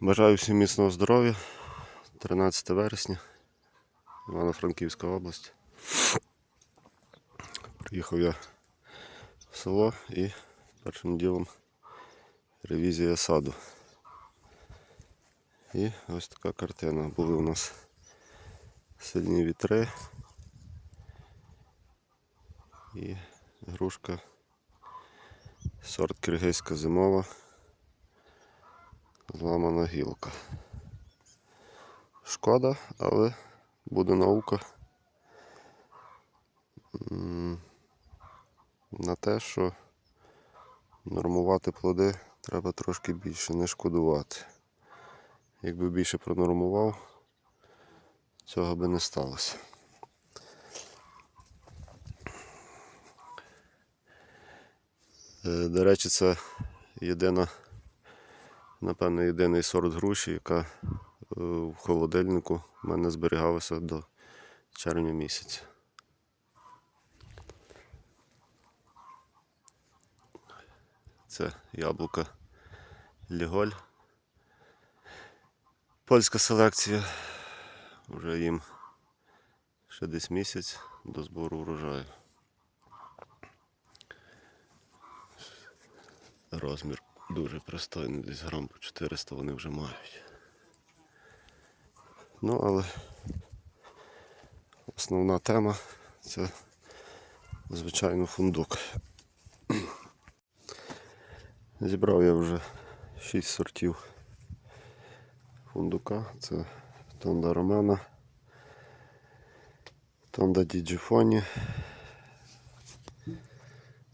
Бажаю всім міцного здоров'я. 13 вересня, Івано-Франківська область. Приїхав я в село і першим ділом ревізія саду. І ось така картина. Були у нас сильні вітри. І грушка сорт киргизька зимова. Зламана гілка. Шкода, але буде наука на те, що нормувати плоди треба трошки більше, не шкодувати. Якби більше пронормував, цього би не сталося. Е, До речі, це єдина напевно, єдиний сорт груші, яка е, в холодильнику в мене зберігалася до червня місяця. Це яблука Ліголь. Польська селекція. Вже їм ще десь місяць до збору врожаю. Розмір дуже пристойний, десь грам по 400 вони вже мають. Ну, але основна тема це, звичайно, фундук. Зібрав я вже 6 сортів фундука. Це Тонда Ромена, Тонда Діджифоні,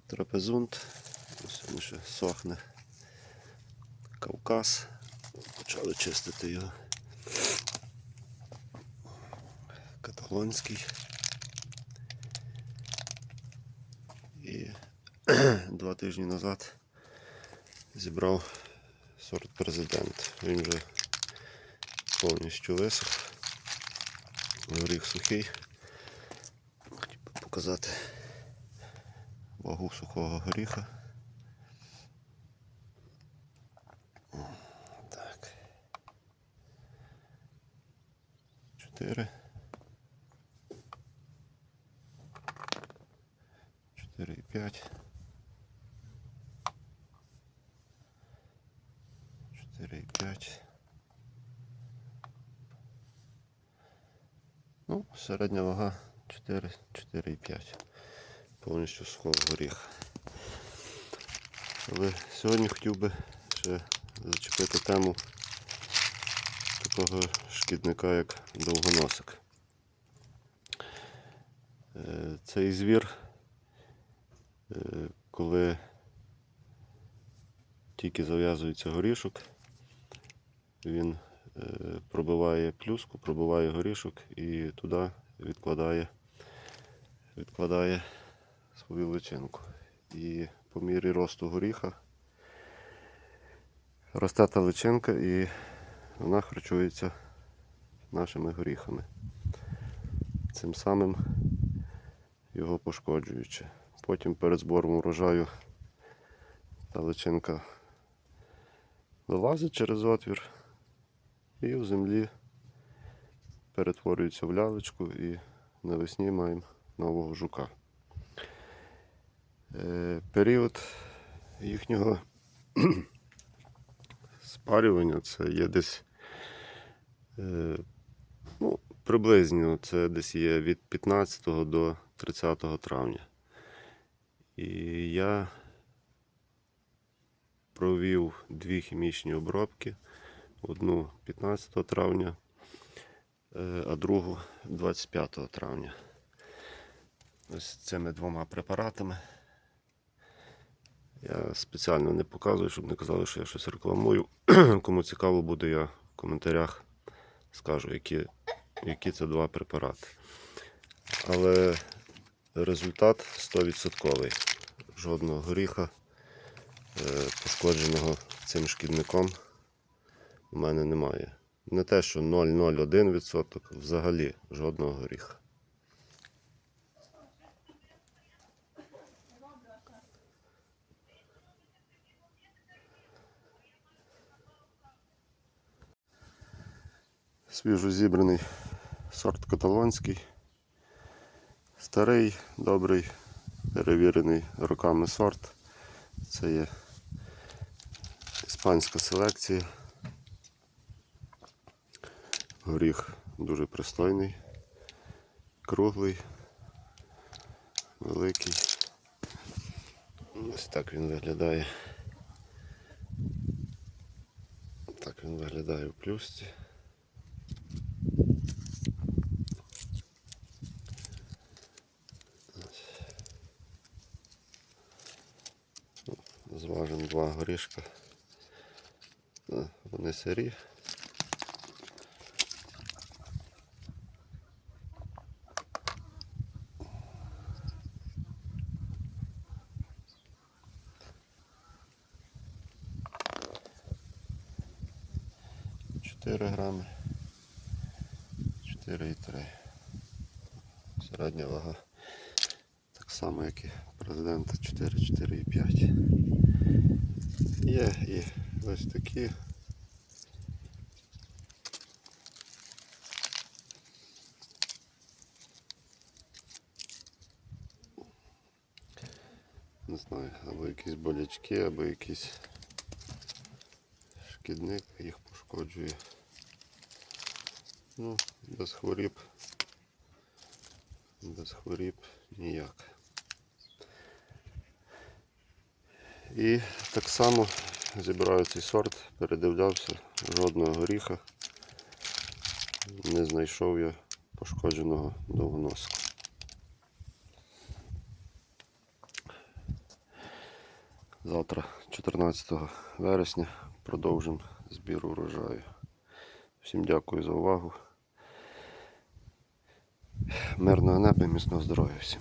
Трапезунт. Ось він ще сохне. Кавказ. Почали чистити його. Каталонський. І два тижні назад зібрав сорт президент. Він вже повністю висох. Горіх сухий. Хотів би показати вагу сухого горіха. 4. 4,5. 4,5. Ну, середня вага 4, 4,5. Повністю схов горіх. Але сьогодні хотів би ще зачепити тему такого шкідника, як довгоносик. Е, Цей звір, е, коли тільки зав'язується горішок, він е, пробиває плюску, пробиває горішок і туди відкладає, відкладає свою личинку. І по мірі росту горіха росте та личинка і вона харчується нашими горіхами. Цим самим його пошкоджуючи. Потім перед збором урожаю та личинка вилазить через отвір і в землі перетворюється в лялечку і навесні маємо нового жука. Е, Період їхнього спарювання це є десь е, ну, приблизно це десь є від 15 до 30 травня. І я провів дві хімічні обробки. Одну 15 травня, е, а другу 25 травня. Ось цими двома препаратами. Я спеціально не показую, щоб не казали, що я щось рекламую. Кому цікаво буде, я в коментарях скажу, які, які це два препарати. Але результат 100%. Жодного горіха, е, пошкодженого цим шкідником, у мене немає. Не те, що 0,01%, взагалі жодного горіха. Свіжо зібраний сорт каталонський. Старий, добрий, перевірений роками сорт. Це є іспанська селекція. Горіх дуже пристойний, круглий, великий. Ось так він виглядає. Так він виглядає в плюсці. Зважимо два горішка. Е, Вони сирі. Чотири грами. Чотири і три. Середня вага. Так само, як і президента 4, 4 і 5. Є і ось такі. Не знаю, або якісь болячки, або якийсь шкідник їх пошкоджує. Ну, без хворіб. Без хворіб ніяк. І так само зібраю цей сорт, передивлявся, жодного горіха. Не знайшов я пошкодженого довгоноска. Завтра, 14 вересня, продовжимо збір урожаю. Всім дякую за увагу. Мирного неба і міцного здоров'я всім.